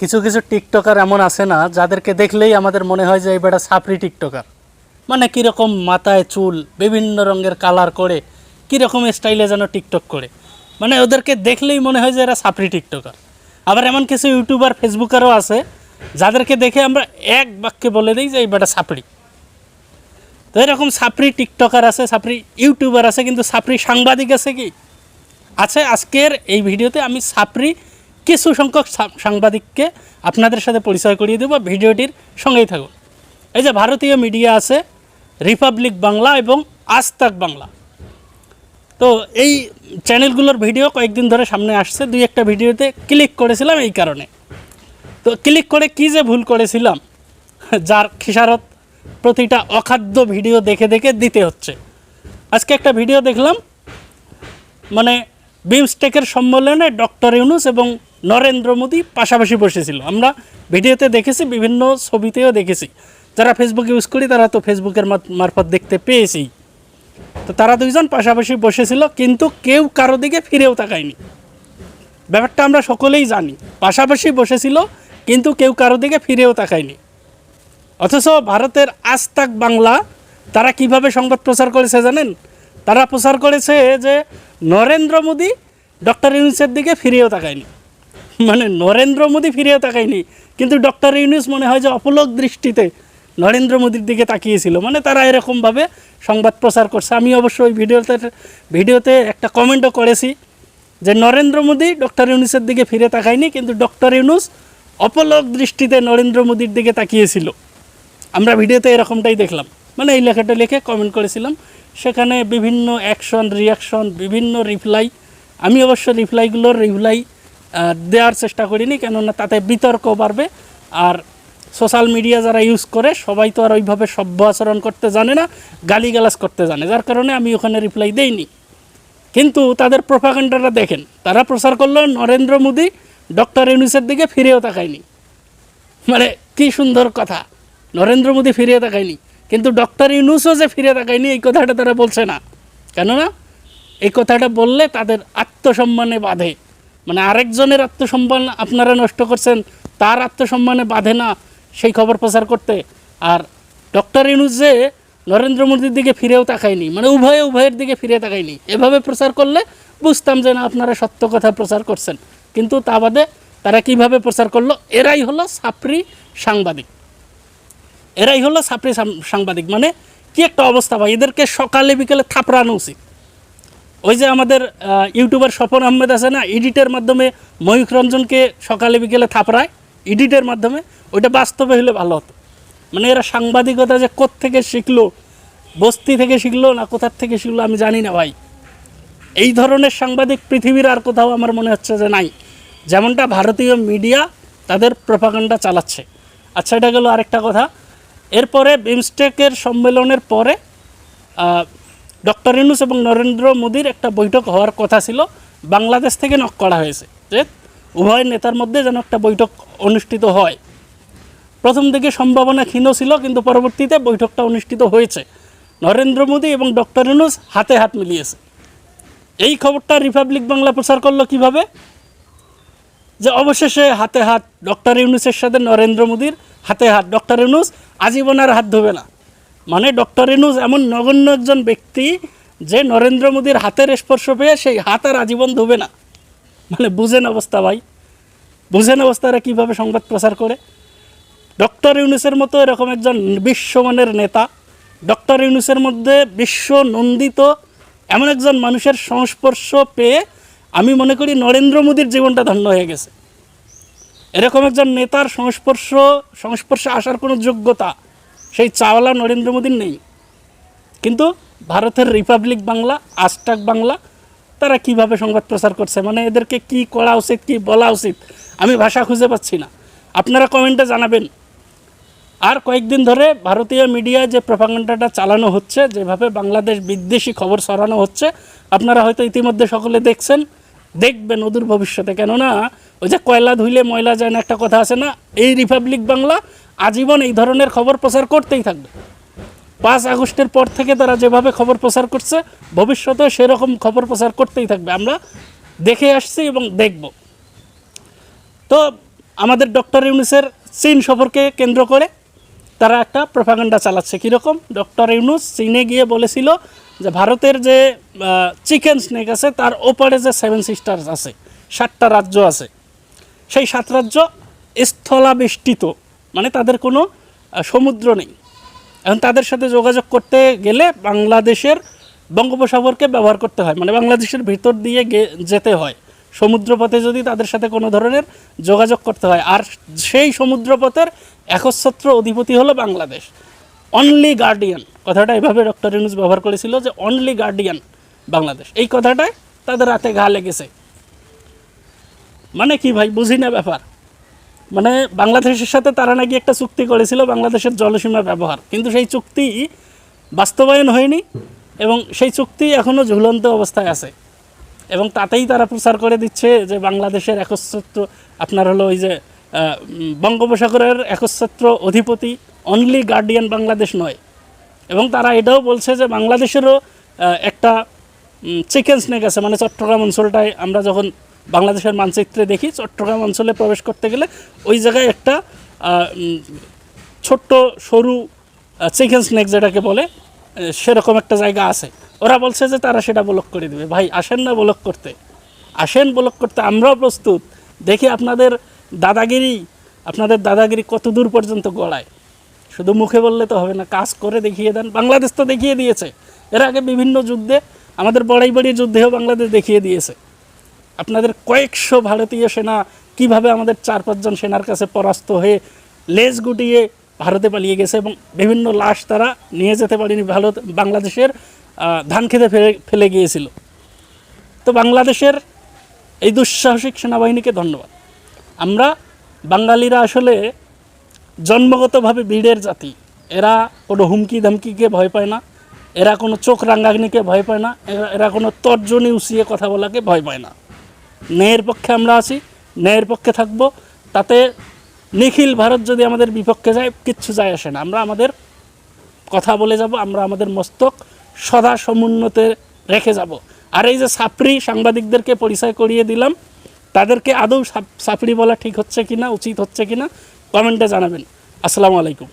কিছু কিছু টিকটকার এমন আছে না, যাদেরকে দেখলেই আমাদের মনে হয় যে এই বেটা সাপড়ি টিকটকার। মানে কীরকম মাথায় চুল, বিভিন্ন রঙের কালার করে, কীরকম স্টাইলে যেন টিকটক করে। মানে ওদেরকে দেখলেই মনে হয় যে এরা সাপড়ি টিকটকার। আবার এমন কিছু ইউটিউবার, ফেসবুকারও আছে, যাদেরকে দেখে আমরা এক বাক্যে বলে দিই যে এই বেটা সাপড়ি তো এরকম সাপড়ি টিকটকার আছে সাপড়ি ইউটিউবার আছে, কিন্তু সাপড়ি সাংবাদিক আছে কি? আছে, আজকের এই ভিডিওতে আমি সাপড়ি কিছু সংখ্যক সাংবাদিককে আপনাদের সাথে পরিচয় করিয়ে দেবো। ভিডিওটির সঙ্গেই থাকুন। এই যে ভারতীয় মিডিয়া আছে, রিপাবলিক বাংলা এবং আজ তাক বাংলা। তো এই চ্যানেলগুলোর ভিডিও কয়েকদিন ধরে সামনে আসছে। দুই একটা ভিডিওতে ক্লিক করেছিলাম এই কারণে। তো ক্লিক করে কি যে ভুল করেছিলাম, যার খেসারত প্রতিটা অখাদ্য ভিডিও দেখে দেখে দিতে হচ্ছে। আজকে একটা ভিডিও দেখলাম মানে বিমস্টেকের সম্মেলনে ডক্টর ইউনুস এবং নরেন্দ্র মোদী পাশাপাশি বসেছিল। আমরা ভিডিওতে দেখেছি, বিভিন্ন ছবিতেও দেখেছি। যারা ফেসবুক ইউজ করি, তারা তো ফেসবুকের মারফত দেখতে পেয়েছি তো তারা দুইজন পাশাপাশি বসেছিল, কিন্তু কেউ কারও দিকে ফিরেও তাকায়নি। ব্যাপারটা আমরা সকলেই জানি। পাশাপাশি বসেছিল, কিন্তু কেউ কারও দিকে ফিরেও তাকায়নি। অথচ ভারতের আজ তাক বাংলা, তারা কীভাবে সংবাদ প্রচার করেছে জানেন? তারা প্রচার করেছে যে নরেন্দ্র মোদী ডক্টর ইউনুসের দিকে ফিরেও তাকায়নি। মানে নরেন্দ্র মোদী ফিরেও তাকায়নি। কিন্তু ডক্টর ইউনুস মনে হয় যে অপলক দৃষ্টিতে নরেন্দ্র মোদীর দিকে তাকিয়েছিল। মানে তারা এরকমভাবে সংবাদ প্রচার করছে। আমি অবশ্য ওই ভিডিওতে ভিডিওতে একটা কমেন্টও করেছি যে নরেন্দ্র মোদী ডক্টর ইউনুসের দিকে ফিরে তাকায়নি, কিন্তু ডক্টর ইউনুস অপলক দৃষ্টিতে নরেন্দ্র মোদীর দিকে তাকিয়েছিল। আমরা ভিডিওতে এরকমটাই দেখলাম। মানে এই লেখাটা লিখে কমেন্ট করেছিলাম। সেখানে বিভিন্ন অ্যাকশন রিয়াকশন বিভিন্ন রিপ্লাই আমি অবশ্য রিপ্লাইগুলোর রিপ্লাই দেওয়ার চেষ্টা করিনি, কেননা তাতে বিতর্ক বাড়বে। আর সোশ্যাল মিডিয়া যারা ইউজ করে, সবাই তো আর ওইভাবে সভ্য আচরণ করতে জানে না, গালিগালাজ করতে জানে। যার কারণে আমি ওখানে রিপ্লাই দেইনি। কিন্তু তাদের প্রোপাগান্ডাটা দেখেন, তারা প্রচার করল নরেন্দ্র মোদী ডক্টর ইউনুসের দিকে ফিরেও তাকায়নি। মানে কি সুন্দর কথা, নরেন্দ্র মোদী ফিরে তাকায়নি, কিন্তু ডক্টর ইউনুসও যে ফিরে তাকায়নি, এই কথাটা তারা বলছে না। কেননা, এই কথাটা বললে তাদের আত্মসম্মানে বাধে। মানে আরেকজনের আত্মসম্মান আপনারা নষ্ট করছেন, তার আত্মসম্মানে বাধে না সেই খবর প্রচার করতে। আর ডক্টর ইউনুস যে নরেন্দ্র মোদীর দিকে ফিরেও তাকায়নি মানে উভয়ে উভয়ের দিকে ফিরে তাকায়নি, এভাবে প্রচার করলে বুঝতাম যে না, আপনারা সত্য কথা প্রচার করছেন। কিন্তু তা বাদে তারা কীভাবে প্রচার করল? এরাই হলো সাপরি সাংবাদিক। এরাই হলো সাপরি সাংবাদিক। মানে কি একটা অবস্থা ভাই, এদেরকে সকালে বিকেলে থাপড়ানো উচিত। ওই যে আমাদের ইউটিউবার স্বপন আহমেদ আছে না এডিটের মাধ্যমে ময়ূখ রঞ্জনকে সকালে বিকেলে থাপড়ায় এডিটের মাধ্যমে, ওইটা বাস্তবে হলে ভালো হতো। মানে এরা সাংবাদিকতা যে থেকে শিখলো, বস্তি থেকে শিখলো না কোথার থেকে শিখলো আমি জানি না ভাই। এই ধরনের সাংবাদিক পৃথিবীর আর কোথাও আমার মনে হচ্ছে যে নাই। যেমনটা ভারতীয় মিডিয়া তাদের প্রপাগান্ডা চালাচ্ছে। আচ্ছা এটা গেল আরেকটা কথা। এরপরে বিমস্টেকের সম্মেলনের পরে ডক্টর ইউনুস এবং নরেন্দ্র মোদীর একটা বৈঠক হওয়ার কথা ছিল। বাংলাদেশ থেকে নক করা হয়েছে যে উভয় নেতার মধ্যে যেন একটা বৈঠক অনুষ্ঠিত হয়। প্রথম দিকে সম্ভাবনা ক্ষীণ ছিল, কিন্তু পরবর্তীতে বৈঠকটা অনুষ্ঠিত হয়েছে। নরেন্দ্র মোদী এবং ডক্টর ইউনুস হাতে হাত মিলিয়েছে। এই খবরটা রিপাবলিক বাংলা প্রচার করল কীভাবে? যে অবশেষে হাতে হাত ডক্টর ইউনুসের সাথে নরেন্দ্র মোদীর হাতে হাত। ডক্টর ইউনুস আজীবন আর হাত ধোবে না। মানে ডক্টর ইউনুস এমন নগণ্য একজন ব্যক্তি যে নরেন্দ্র মোদীর হাতের স্পর্শ পেয়ে সেই হাত আর আজীবন ধোবে না। মানে বুঝেন অবস্থা ভাই। বুঝেন অবস্থারা কীভাবে সংবাদ প্রচার করে। ডক্টর ইউনুসের মতো এরকম একজন বিশ্বমানের নেতা, ডক্টর ইউনুসের মধ্যে বিশ্ব নন্দিত এমন একজন মানুষের সংস্পর্শ পেয়ে আমি মনে করি নরেন্দ্র মোদীর জীবনটা ধন্য হয়ে গেছে। এরকম একজন নেতার সংস্পর্শ, সংস্পর্শে আসার কোনো যোগ্যতা সেই চাওয়ালা নরেন্দ্র মোদীর নেই। কিন্তু ভারতের রিপাবলিক বাংলা আজটাক বাংলা, তারা কীভাবে সংবাদ প্রচার করছে? মানে এদেরকে কি করা উচিত, কি বলা উচিত? আমি ভাষা খুঁজে পাচ্ছি না। আপনারা কমেন্টে জানাবেন। আর কয়েকদিন ধরে ভারতীয় মিডিয়ায় যে প্রপাগান্ডাটা চালানো হচ্ছে, যেভাবে বাংলাদেশ বিদ্বেষী খবর ছড়ানো হচ্ছে, আপনারা হয়তো ইতিমধ্যে সকলে দেখছেন, দেখবেন অদূর ভবিষ্যতে। কেননা ওই যে কয়লা ধুইলে ময়লা যায় না, একটা কথা আছে না? এই রিপাবলিক বাংলা আজীবন এই ধরনের খবর প্রচার করতেই থাকবে। পাঁচ আগস্টের পর থেকে তারা যেভাবে খবর প্রচার করছে ভবিষ্যতে সেরকম খবর প্রচার করতেই থাকবে। আমরা দেখে আসছি এবং দেখব। তো আমাদের ডক্টর ইউনুসের চীন সফরকে কেন্দ্র করে তারা একটা প্রপাগান্ডা চালাচ্ছে। কীরকম? ডক্টর ইউনুস চীনে গিয়ে বলেছিল যে ভারতের যে চিকেন স্নেক আছে, তার ওপারে যে সেভেন সিস্টার্স আছে, সাতটা রাজ্য আছে সেই সাত রাজ্য স্থলাবেষ্টিত মানে তাদের কোনো সমুদ্র নেই। এখন তাদের সাথে যোগাযোগ করতে গেলে বাংলাদেশের বঙ্গোপসাগরকে ব্যবহার করতে হয়। মানে বাংলাদেশের ভিতর দিয়ে যেতে হয়। সমুদ্রপথে যদি তাদের সাথে কোনো ধরনের যোগাযোগ করতে হয়। আর সেই সমুদ্রপথের একচ্ছত্র অধিপতি হলো বাংলাদেশ। অনলি গার্ডিয়ান কথাটা এভাবে ডক্টর ইউনুস ব্যবহার করেছিল যে অনলি গার্ডিয়ান বাংলাদেশ। এই কথাটায় তাদের রাতে ঘা লেগেছে। মানে কি ভাই? বুঝি না ব্যাপার। মানে বাংলাদেশের সাথে তারা নাকি একটা চুক্তি করেছিল, বাংলাদেশের জলসীমা ব্যবহার। কিন্তু সেই চুক্তি বাস্তবায়ন হয়নি এবং সেই চুক্তি এখনও ঝুলন্ত অবস্থায় আছে। এবং তাতেই তারা প্রচার করে দিচ্ছে যে বাংলাদেশের একচ্ছত্র, আপনার হলো ওই যে বঙ্গোপসাগরের একচ্ছত্র অধিপতি অনলি গার্ডিয়ান বাংলাদেশ নয়। এবং তারা এটাও বলছে যে বাংলাদেশেরও একটা চিকেন স্নেক আছে। মানে চট্টগ্রাম অঞ্চলটায় আমরা যখন বাংলাদেশের মানচিত্রে দেখি চট্টগ্রাম অঞ্চলে প্রবেশ করতে গেলে ওই জায়গায় একটা ছোট্ট সরু চিকেন স্নেক যেটাকে বলে সেরকম একটা জায়গা আছে। ওরা বলছে যে তারা সেটা ব্লক করে দেবে। ভাই, আসেন না ব্লক করতে। আসেন ব্লক করতে, আমরাও প্রস্তুত। দেখি আপনাদের দাদাগিরি আপনাদের দাদাগিরি কত দূর পর্যন্ত গড়ায়। শুধু মুখে বললে তো হবে না, কাজ করে দেখিয়ে দেন। বাংলাদেশ তো দেখিয়ে দিয়েছে। এর আগে বিভিন্ন যুদ্ধে, আমাদের বড়াই বড়ি যুদ্ধেও বাংলাদেশ দেখিয়ে দিয়েছে। আপনাদের কয়েকশো ভারতীয় সেনা কীভাবে আমাদের চার পাঁচজন সেনার কাছে পরাস্ত হয়ে লেজ গুটিয়ে ভারতে পালিয়ে গেছে এবং বিভিন্ন লাশ তারা নিয়ে যেতে পারেনি ভারত, বাংলাদেশের ধান খেতে ফেলে ফেলে গিয়েছিল। তো বাংলাদেশের এই দুঃসাহসিক সেনাবাহিনীকে ধন্যবাদ। আমরা বাঙালিরা আসলে জন্মগতভাবে বীরের জাতি। এরা কোনো হুমকি ধামকিকে ভয় পায় না, এরা কোনো চোখ রাঙ্গাগ্নিকে ভয় পায় না, এরা কোনো তর্জনী উসিয়ে কথা বলাকে ভয় পায় না। ন্যায়ের পক্ষে আমরা আছি, ন্যায়ের পক্ষে থাকব। তাতে নিখিল ভারত যদি আমাদের বিপক্ষে যায়, কিচ্ছু যায় আসে না। আমরা আমাদের কথা বলে যাব, আমরা আমাদের মস্তক সদা সমুন্নতে রেখে যাব। আর এই যে সাপড়ি সাংবাদিকদেরকে পরিচয় করিয়ে দিলাম, তাদেরকে আদৌ সাপ- সাপড়ি বলা ঠিক হচ্ছে কিনা, উচিত হচ্ছে কিনা, কমেন্টে জানাবেন। আসসালামু আলাইকুম।